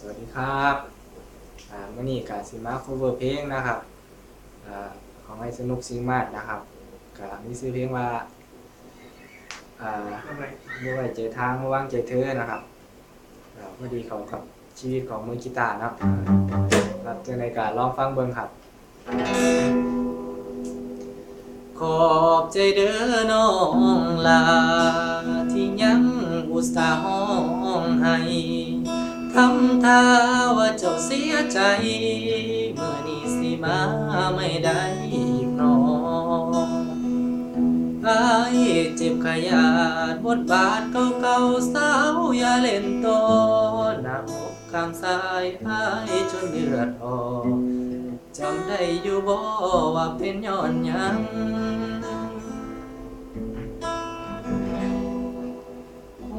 สวัสดีครับอ่ามื่อนี้กาซิมา cover เพลงนะครับอ่าของไอ้สนุกซิงมาดนะครับกามีชื่อเพลงว่าอ่าเมื่อไหรเจอทางเมื่อว่างเจเธอนะครับพอดีเขากับชีวิตของมือกีตาร์นะครับรับจึงในการลองฟังเบิ่งครับ ขอบใจเด้อน้องลาที่ยังอุตส่าห์ห้องให้ ทำท่าว่าเจ้าเสียใจเมื่อนี้สิมาไม่ได้น้องอายเจ็บขยาดบทบาทเก่าๆสาวอย่าเล่นโตหน้าอกข้างซ้ายอายจนเลือดออกจำได้อยู่บ่ว่าเป็นย้อนยัง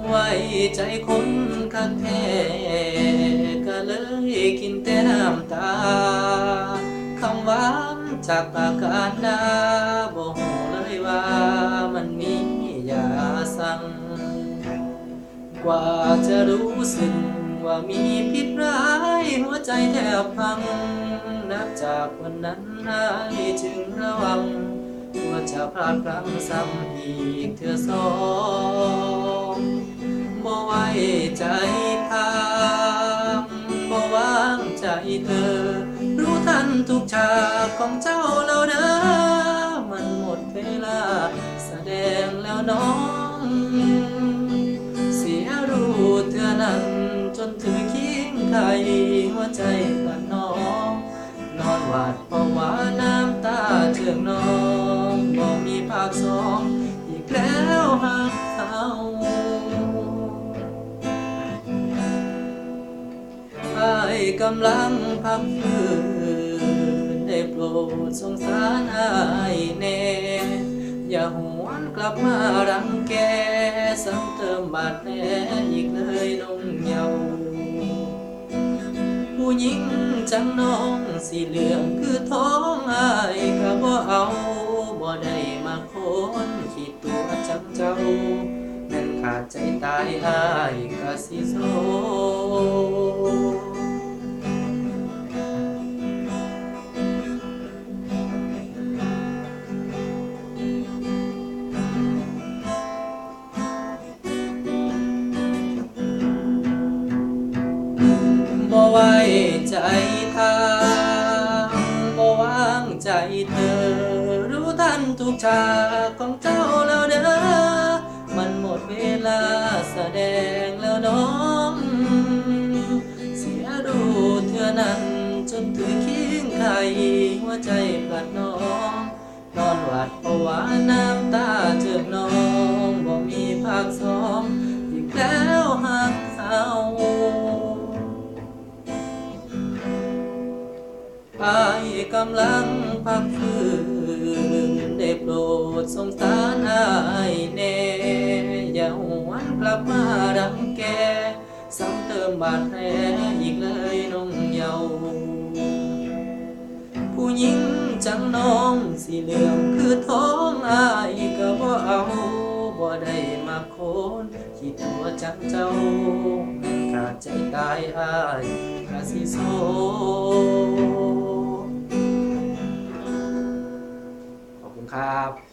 ไว้ใจคนคักแท้ ยกินแต่น้ำตาคำหวานจากปากกาดาบ่ฮู้เลยว่ามันมียาสั่งกว่าจะรู้สึกว่ามีพิษร้ายหัวใจแทบพัง นับจากวันนั้นนายจึงระวังว่าจะพลาดพลั้งซ้ำอีกเทื่อสองบ่ไว้ใจางใจเธอ รู้ทันทุกฉากของเจ้าแล้วเด้อมันหมดเวลา แสดงแล้วน้อง เสียรู้เธอนั้นจนถือคิงไทยหัวใจกันน้อง นอนหวาดเพราะว่าน้ำตาเจืองน้องบ่มีภาคสอง อีกแล้วหักเขา กำลังพักฟื้นได้โปรดสงสารอายแน่อย่าหวนกลับมารังแกซ้ำเติมบาดแผลอีกเลยน้องเยาผู้หญิงจังน้องสีเหลืองคือท้องอายก็บ่เอาบ่ได้มาคนขีดตัวจังเจ้าแม่นขาดใจตายอายก็สิโซ ใจทางบ่วางใจเธอ รู้ทันทุกฉากของเจ้าแล้วเด้อมันหมดเวลาแสดงแล้วน้อง เสียรู้เธอนั้นจนถือคิงไข่หัวใจพลัดน้อง นอนหวาดเพราะว่าน้ำตาเจอกน้องายกำลังพักฟื้นได้โปรดสงสารอายแน่อย่าหวนกลับมารังแกซ้ำเติมบาดแผลอีกเลยน้องเยาว์ผู้หญิงจังน้องสีเหลืองคือท้องอายก็บ่เอาบ่ได้มาโคนคิดตัวจังเจ้าแม่นขาดใจตายอายกะสิโซ ครับ